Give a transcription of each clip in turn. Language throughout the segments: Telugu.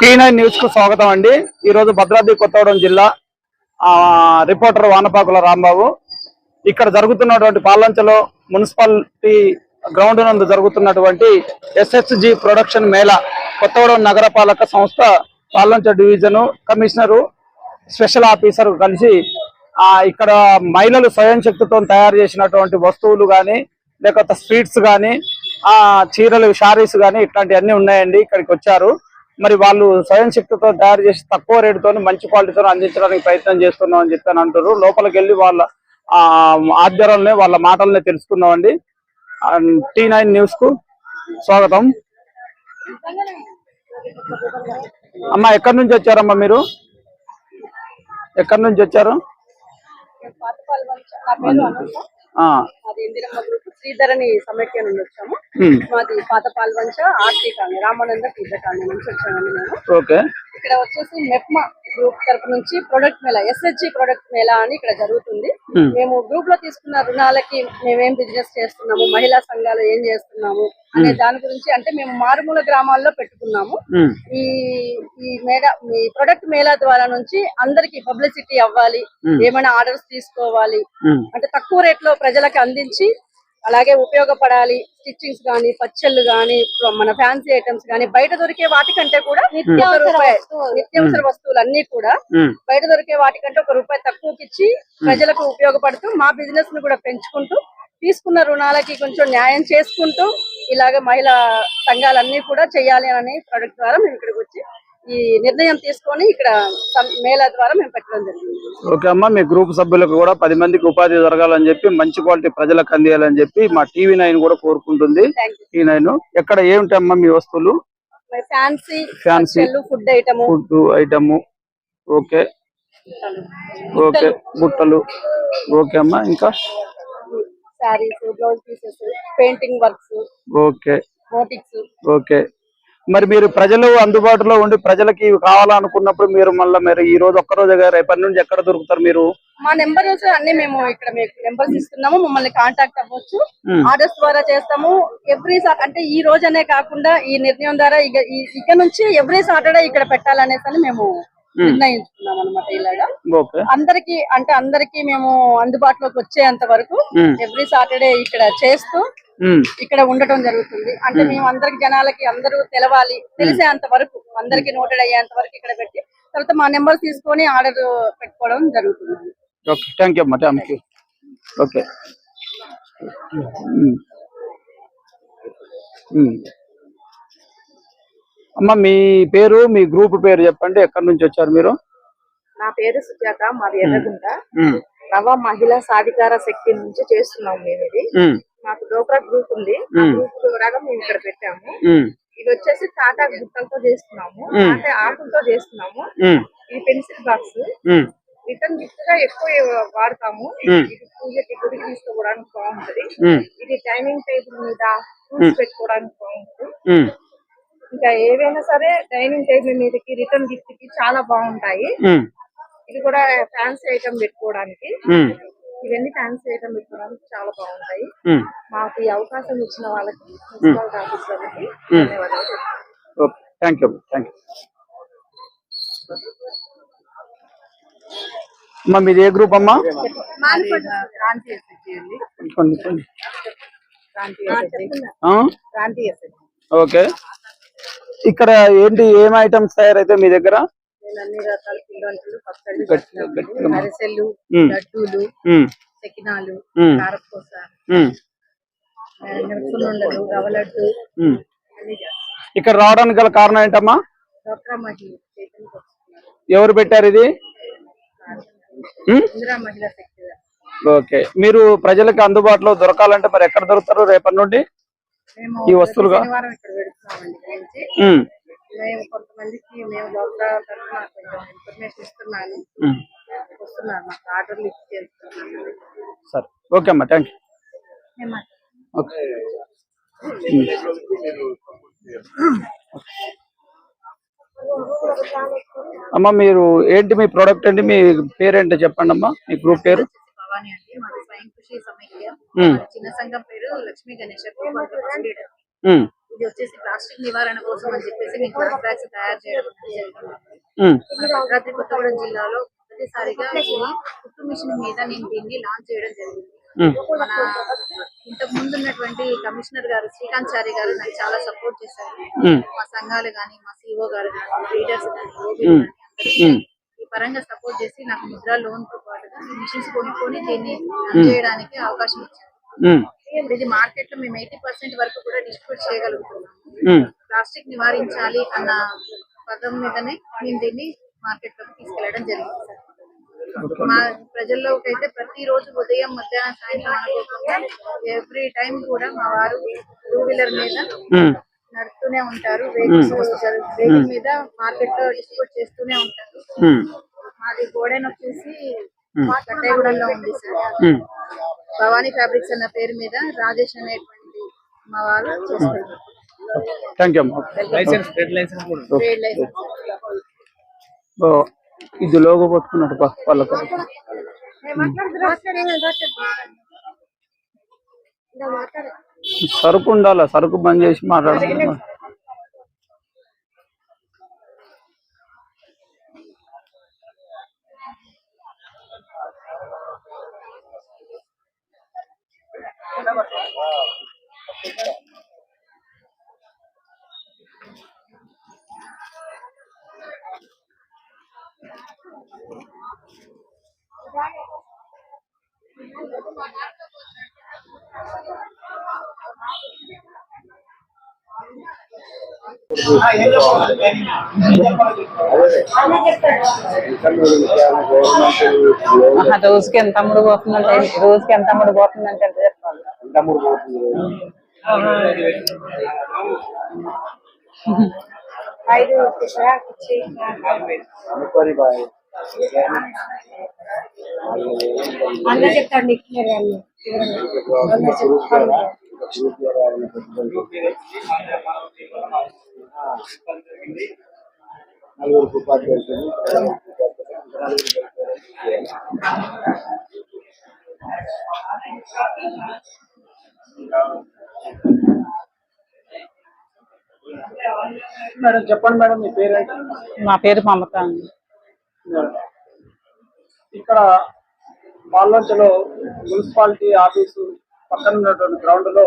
టీ నైన్ న్యూస్కు స్వాగతం అండి. ఈ రోజు భద్రాద్రి కొత్తగూడెం జిల్లా ఆ రిపోర్టర్ వానపాకుల రాంబాబు. ఇక్కడ జరుగుతున్నటువంటి పాలంచలో మున్సిపాలిటీ గ్రౌండ్ నందు జరుగుతున్నటువంటి ఎస్ఎస్జి ప్రొడక్షన్ మేళా కొత్తగూడెం నగరపాలక సంస్థ Palvancha division commissioner special officer కలిసి ఆ ఇక్కడ మహిళలు స్వయం శక్తితో తయారు చేసినటువంటి వస్తువులు కానీ లేకపోతే స్వీట్స్ కానీ ఆ చీరలు శారీస్ కానీ ఇట్లాంటివన్నీ ఉన్నాయండి. ఇక్కడికి వచ్చారు. మరి వాళ్ళు స్వయం శక్తితో తయారు చేసి తక్కువ రేటుతో మంచి క్వాలిటీతో అందించడానికి ప్రయత్నం చేస్తున్నాం అని చెప్పి అని అంటారు లోపలికి వెళ్ళి వాళ్ళ ఆ ఆధ్వర్యంలో వాళ్ళ మాటలనే తెలుసుకున్నామండి టీ నైన్ న్యూస్కు స్వాగతం. అమ్మా ఎక్కడి నుంచి వచ్చారమ్మా మీరు? ఎక్కడి నుంచి వచ్చారు? మాది ఇందిరమ్మ గ్రూప్ శ్రీధరణి సమైక్య నుండి వచ్చాము మాది పాత Palvancha RT colony Ramananda pizza colony నుంచి వచ్చామండి మేము. ఇక్కడ వచ్చేసి మెప్మా గ్రూప్ తరపు నుంచి product mela SHG product mela అని ఇక్కడ జరుగుతుంది. ఉమ్, మేము గ్రూప్లో తీసుకున్న రుణాలకి మేమేం బిజినెస్ చేస్తున్నాము? మహిళా సంఘాలు ఏం చేస్తున్నాము? అనే దాని గురించి అంటే మేము మారుమూల గ్రామాల్లో పెట్టుకున్నాము. ఉమ్, ఈ ఈ మేళా ఈ ప్రొడక్ట్ మేళా ద్వారా నుంచి అందరికి పబ్లిసిటీ అవ్వాలి. Hmm. ఏమైనా ఆర్డర్స్ తీసుకోవాలి. అంటే తక్కువ రేట్లో ప్రజలకు అందించి అలాగే ఉపయోగపడాలి. స్టిచ్చింగ్స్ గానీ పచ్చళ్ళు గానీ మన ఫ్యాన్సీ ఐటమ్స్ గానీ బయట దొరికే వాటికంటే కూడా నిత్యావసర వస్తువులు. అన్ని కూడా బయట దొరికే వాటికంటే ఒక రూపాయి తక్కువకి ఇచ్చి ప్రజలకు ఉపయోగపడుతూ మా బిజినెస్ను కూడా పెంచుకుంటూ తీసుకున్న రుణాలకి కొంచెం న్యాయం చేసుకుంటూ ఇలాగ మహిళా సంఘాలన్నీ కూడా చేయాలి అని ప్రొడక్ట్ ద్వారా మేము ఇక్కడికి వచ్చి ఈ నిర్ణయం తీసుకొని ఇక్కడ మేళా ద్వారా మేము పెట్టడం జరిగింది. ఓకే అమ్మా మీ గ్రూప్ సభ్యులకు కూడా పది మందికి ఉపాధి జరగాలని చెప్పి మంచి క్వాలిటీ ప్రజలకు అందియాలని చెప్పి మా టీవీ నైన్ కూడా కోరుకుంటుంది. టీ నైన్ ఎక్కడ ఏమిటమ్మా మీ వస్తువులు? Fancy fancy food item. Food item. Okay. Okay బుట్టలు ఓకే అమ్మా ఇంకా? Sarees blouse pieces painting works okay. మోటిక్స్ okay. మరి మీరు ప్రజలు అందుబాటులో ఉండి ప్రజలకి కావాలనుకున్నప్పుడు మీరు మళ్ళీ మీరు ఈ రోజు ఒక్క రోజుగా రేపటి నుంచి ఎక్కడ దొరుకుతారు మీరు? మా నెంబర్స్ అన్ని మేము ఇక్కడ మీకు నెంబర్స్ ఇస్తున్నాము మమ్మల్ని కాంటాక్ట్ అవ్వచ్చు. ఆర్డర్స్ ద్వారా చేస్తాము. ఎవ్రీ అంటే ఈ రోజనే కాకుండా ఈ నిర్ణయం ద్వారా ఇక నుంచి ఎవ్రీ సాటర్డే ఇక్కడ పెట్టాలనేసి అని మేము నిర్ణయించుకున్నాం అనమాట ఇలాగా ఓకే. అందరికి అంటే అందరికి మేము అందుబాటులోకి వచ్చేంత వరకు ఎవ్రీ సాటర్డే ఇక్కడ చేస్తూ ఇక్కడ ఉండటం జరుగుతుంది. అంటే మేము అందరికి జనాలకి అందరూ తెలవాలి. తెలిసేంత వరకు అందరికి నోటెడ్ అయ్యేంత వరకు ఇక్కడ పెట్టి తర్వాత మా నెంబర్ తీసుకొని ఆర్డర్ పెట్టుకోవడం జరుగుతుంది. ఓకే థ్యాంక్ యూ అమ్మా థ్యాంక్ యూ ఓకే. అమ్మా మీ పేరు మీ గ్రూప్ పేరు చెప్పండి ఎక్కడి నుంచి వచ్చారు మీరు? నా పేరు సుజాత మాది ఎర్రగుంట. నవ మహిళా సాధికార శక్తి నుంచి చేస్తున్నాం మేము ఇది. ఉమ్, మాకు డోక్రా గ్రూప్ ఉంది. గ్రూప్ మేము ఇక్కడ పెట్టాము. ఇది వచ్చేసి టాటా గుట్టలతో చేస్తున్నాము. అంటే ఆకులతో చేస్తున్నాము. ఈ పెన్సిల్ బాక్స్ రిటర్న్ గిఫ్ట్గా ఎక్కువ వాడతాము. ఇది పూజకి గుడికి తీసుకోవడానికి బాగుంటది. ఇది డైనింగ్ టేబుల్ మీద ఫ్రూట్స్ పెట్టుకోవడానికి బాగుంటుంది. ఇంకా ఏవైనా సరే డైనింగ్ టేబుల్ మీదకి రిటర్న్ గిఫ్ట్కి చాలా బాగుంటాయి. ఇది కూడా ఫ్యాన్సీ ఐటమ్ పెట్టుకోవడానికి. ఇవన్నీ ఫ్యాన్సీ ఐటమ్ పెట్టుకోవడానికి చాలా బాగుంటాయి. మాకు ఈ అవకాశం ఇచ్చిన వాళ్ళకి మున్సిపల్ ధన్యవాదాలు. Okay thank you thank you అమ్మా మీది ఏ గ్రూప్ అమ్మా? ఓకే. ఇక్కడ ఏంటి ఏం ఐటమ్స్ తయారైతే మీ దగ్గర? నేను అన్ని రకాల పచ్చళ్ళు అరిసెలు. లడ్డూలు మ్మ్. కారపూస ఉమ్, నెలకొండలు రవ్వ లడ్డు ఉమ్. అన్ని చేస్తాను ఇక్కడ రావడానికి గల కారణం ఏంటమ్మా డ్వాక్రా మహిళ. ఎవరు పెట్టారు ఇది? ఇందిరా మహిళా శక్తి. ఓకే మీరు ప్రజలకు అందుబాటులో దొరకాలంటే మరి ఎక్కడ దొరుకుతారు రేపటి నుండి ఈ వస్తువులుగా? మేము కొంతమందికి మేము తరఫున కొంచెం ఇన్ఫర్మేషన్ ఇస్తున్నాను. వస్తున్నారు మాకు ఆర్డర్లు ఇచ్చి సరే. ఓకే అమ్మా థ్యాంక్ యూ ఓకే. అమ్మా మీరు ఏంటి మీ ప్రోడక్ట్ ఏంటి? మీ పేరేంటో చెప్పండి అమ్మా మీ గ్రూప్ పేరు? భవానీ అండి మాది స్వయం కృషి సమైక్య. ఉమ్, చిన్న సంఘం పేరు లక్ష్మీ గణేష్ ఇది వచ్చేసి ప్లాస్టిక్ నివారణ కోసం అని చెప్పేసి మేము క్లాత్ బ్యాగ్స్ తయారు చేయడం భద్రాద్రి కొత్తగూడెం జిల్లాలో మొదటిసారిగా కుట్టు మిషన్ మీద నేను దీన్ని లాంచ్ చేయడం జరిగింది. మన ఇంతకు ముందు ఉన్నటువంటి కమిషనర్ గారు శ్రీకాంత్ చారి గారు నాకు చాలా సపోర్ట్ చేశారు. మా సంఘాలు కానీ మా సిఓ గారు కానీ లీడర్స్ కానీ ఈ పరంగా సపోర్ట్ చేసి నాకు ముద్రా లోన్తో పాటుగా మిషన్స్ కొనుక్కొని దీన్ని చేయడానికి అవకాశం ఇచ్చారు. ఇప్పుడు ఇది మార్కెట్లో మేము ఎయిటీ పర్సెంట్ వరకు కూడా డిస్ట్రిబ్యూట్ చేయగలుగుతున్నాము ఉమ్. ప్లాస్టిక్ నివారించాలి అన్న పదం మీదనే మేము దీన్ని మార్కెట్లోకి తీసుకెళ్ళడం జరిగింది సార్. మా ప్రజల్లోకి అయితే ప్రతి రోజు ఉదయం మధ్యాహ్నం సాయంత్రం అనుకోకుండా ఎవ్రీ టైం కూడా మా వారు టూ వీలర్ మీద ఉమ్, నడుస్తూనే ఉంటారు. వెహికల్స్ వెహికల్ మీద మార్కెట్లో డిస్ట్రిబ్యూట్ చేస్తూనే ఉంటారు. మాది గోడెన్ వచ్చేసి కట్టేగూడెంలో ఉంది సార్. భవానీ ఫ్యాబ్రిక్స్ అన్న పేరు మీద రాజేష్ అనేటువంటి మా వారు చేస్తారు. Thank you license trade license కూడా ఉంది. ట్రేడ్ లైసెన్స్ ఓ, ఇది లోగో పట్టుకున్నట్టు వాళ్ళకు. సరుకు ఉండాలా? సరుకు బంద్ చేసి మాట్లాడుతున్నా రోజుకి ఎంత అమ్ముడు పోతుందంటే రోజుకి ఎంత అమ్ముడు పోతుందంటే ఎంత చెప్పాలి ఐదు ఇచ్చి అందరూ చెప్తాడు నీకు క్లియర్గా మేడం చెప్పండి మేడం మీ పేరు? నా పేరు మమత అండి. ఇక్కడ పాల్వంచలో మున్సిపాలిటీ ఆఫీసు పక్కన ఉన్నటువంటి గ్రౌండ్లో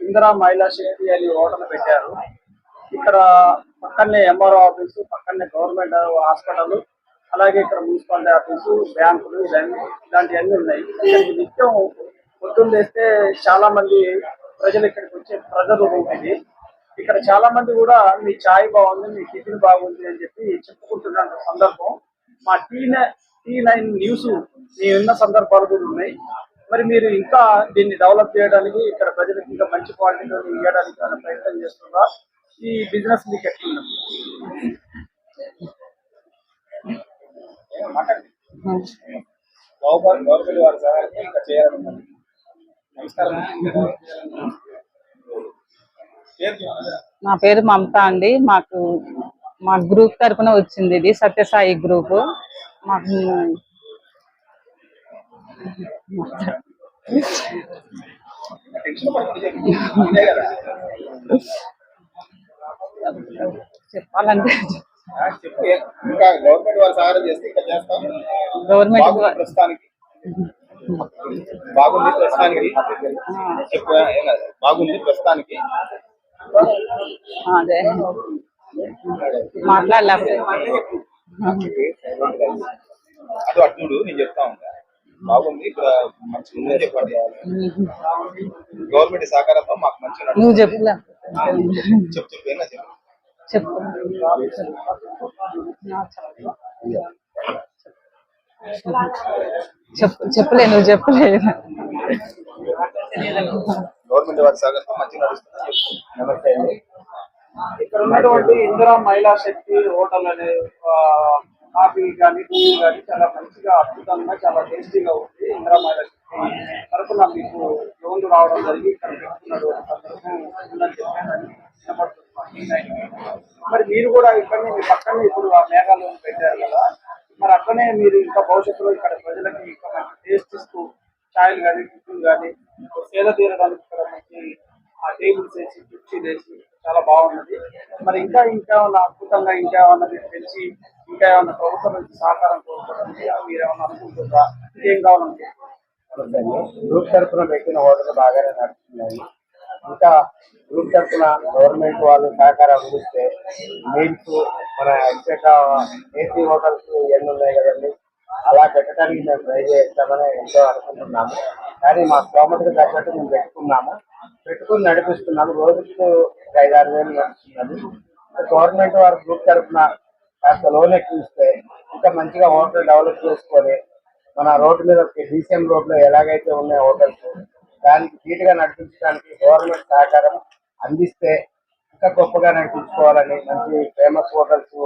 ఇందిరా మహిళా శక్తి అని హోటల్ పెట్టారు. ఇక్కడ పక్కనే ఎంఆర్ఓ ఆఫీసు పక్కనే గవర్నమెంట్ హాస్పిటల్ అలాగే ఇక్కడ మున్సిపాలిటీ ఆఫీసు బ్యాంకులు ఇవన్నీ ఇలాంటివన్నీ ఉన్నాయి. నిత్యం పొద్దున్న లేస్తే చాలా మంది ప్రజలు ఇక్కడికి వచ్చే ప్రజలు ఉంటుంది ఇక్కడ చాలా మంది కూడా మీ చాయ్ బాగుంది మీ టిఫిన్ బాగుంది అని చెప్పి చెప్పుకుంటున్న సందర్భం. మా టీ టీ నైన్ న్యూస్ నేను విన్న సందర్భాలు కూడా ఉన్నాయి. మరి మీరు ఇంకా దీన్ని డెవలప్ చేయడానికి ఇక్కడ ప్రజలకు ఇంకా మంచి క్వాలిటీలో ఇవ్వడానికి ప్రయత్నం చేస్తున్నారా? ఈ బిజినెస్ మీకు ఎట్లుంది? గవర్నమెంట్ వారి సహాయాన్ని ఇంకా చెప్పండి. నా పేరు మమత అండి. మాకు మా గ్రూప్ తరపున వచ్చింది ఇది సత్యసాయి గ్రూప్. మాకు చెప్పాలంటే గవర్నమెంట్ బాగుంది ప్రస్తుతానికి. బాగుంది ప్రస్తుతానికి. అదే. అది అటుడు నేను చెప్తా ఉంటా. బాగుంది ఇక్కడ మంచి ఉందని చెప్పండి. గవర్నమెంట్ సహకారంతో మాకు మంచి నువ్వు చెప్పు చెప్పు? చెప్పు. చెప్పు చెప్పలే నువ్వు చెప్పలే గవర్నమెంట్ వారి సహకారంతో మంచిగా నడుస్తుందని చెప్పు నమస్తే అండి ఇక్కడ ఉన్నటువంటి ఇందిరా మహిళా శక్తి హోటల్ అనే ఆ, కాఫీ కానీ టీ కానీ చాలా మంచిగా అద్భుతంగా చాలా టేస్టీగా ఉంది ఇందిరా మహిళా శక్తి తరఫున మీకు లోన్లు రావడం జరిగి ఇక్కడ పెట్టుకున్నటువంటి సందర్భం ఉందని చెప్పాను. మరి మీరు కూడా ఇక్కడనే మీ పక్కనే ఇప్పుడు ఆ మేఘాలు పెట్టారు కదా మరి అక్కడనే మీరు ఇంకా భవిష్యత్తులో ఇక్కడ ప్రజలకి ఇంకా మంచి టేస్ట్ ఇస్తూ ఛాయలు కానీ టిఫిన్ కానీ సేద తీరడానికి ఇక్కడ మంచి ఆ టేబుల్స్ వేసి కుర్చీలు వేసి చాలా బాగున్నది. మరి ఇంకా ఇంకా ఏమన్నా అద్భుతంగా ఇంకా ఏమన్నా మీరు తెలిసి ఇంకా ఏమన్నా ప్రభుత్వం నుంచి సహకారం కోరుకోవడానికి మీరు ఏమన్నా అనుకుంటుందా ఏం కావాలనుకుంటున్నారు? గ్రూప్ తరఫున పెట్టిన ఓటర్లు బాగానే నడుస్తున్నాయి. ఇంకా గ్రూప్ తరఫున గవర్నమెంట్ వాళ్ళు సహకారం అందిస్తే మీల్స్ మన ఎక్స్ట్రా ఏసీ హోటల్స్ ఎన్ని ఉన్నాయి కదండి? అలా పెట్టడానికి మేము ట్రై చేస్తామని ఎంతో అనుకుంటున్నాము. కానీ మా స్తోమతకు తగ్గట్టు మేము పెట్టుకున్నాము. పెట్టుకుని నడిపిస్తున్నాము. రోజుకు ఐదు ఆరు వేలు నడుస్తున్నది గవర్నమెంట్ వారు గ్రూప్ తరఫున కాస్త లోన్ ఎక్కువ ఇంకా మంచిగా హోటల్ డెవలప్ చేసుకొని మన రోడ్డు మీద డీసీఎం రోడ్లో ఎలాగైతే ఉన్నాయి హోటల్స్ దానికి ధీటుగా నడిపించడానికి గవర్నమెంట్ సహకారం అందిస్తే ఇంకా గొప్పగా నడిపించుకోవాలని మంచి ఫేమస్ హోటల్స్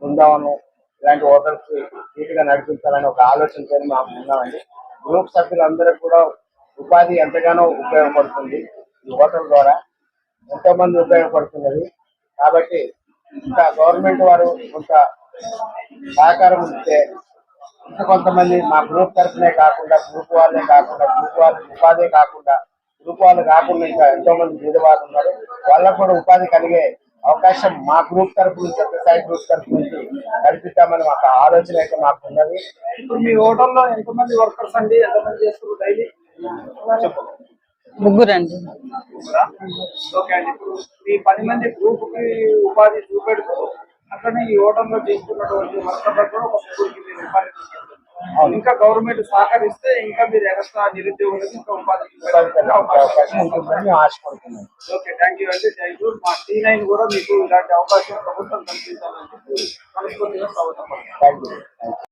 బృందావనం ఇలాంటి హోటల్స్ ధీటుగా నడిపించాలని ఒక ఆలోచనతో మేము ఉన్నామండి. గ్రూప్ సభ్యులందరూ కూడా ఉపాధి ఎంతగానో ఉపయోగపడుతుంది ఈ హోటల్ ద్వారా. ఎంతో మంది ఉపయోగపడుతున్నది. కాబట్టి ఇంకా గవర్నమెంట్ వారు కొంత సహకారం ఇస్తే కొంతమంది మా గ్రూప్ తరఫునే కాకుండా గ్రూప్ వాళ్ళే కాకుండా గ్రూప్ వాళ్ళ ఉపాధి కాకుండా గ్రూప్ వాళ్ళు కాకుండా ఇంకా ఎంతో మంది బీదవాళ్ళు ఉన్నారు. వాళ్ళకు కూడా ఉపాధి కలిగే అవకాశం మా గ్రూప్ తరఫు నుంచి సత్యసాయి గ్రూప్ తరఫు నుంచి కల్పిస్తామని మాకు ఆలోచన అయితే మాకు ఉన్నది ఇప్పుడు మీ హోటల్లో ఎంతమంది వర్కర్స్ అండి? ఎంతమంది చేస్తారు డైలీ? చెప్పండి ముగ్గురండి ఓకే అండి. ఇప్పుడు ఈ పది మంది గ్రూప్కి ఉపాధి చూపెడుతూ అట్లనే ఈ హోటల్లో చేసుకున్నటువంటి వర్కర్లకు కూడా ఒక ముగ్గురికి మీరు ఉపాధి. ఇంకా గవర్నమెంట్ సహకరిస్తే ఇంకా మీరు ఎక్స్ట్రా నిరుద్యోగులకు ఇంకా ఉపాధి ఆశపడుతున్నాం. ఓకే థ్యాంక్ యూ అండి థ్యాంక్ యూ మా టీ నైన్ కూడా మీకు ఇలాంటి అవకాశం ప్రభుత్వం కల్పించాలని మనస్ఫూర్తిగా స్వాగతం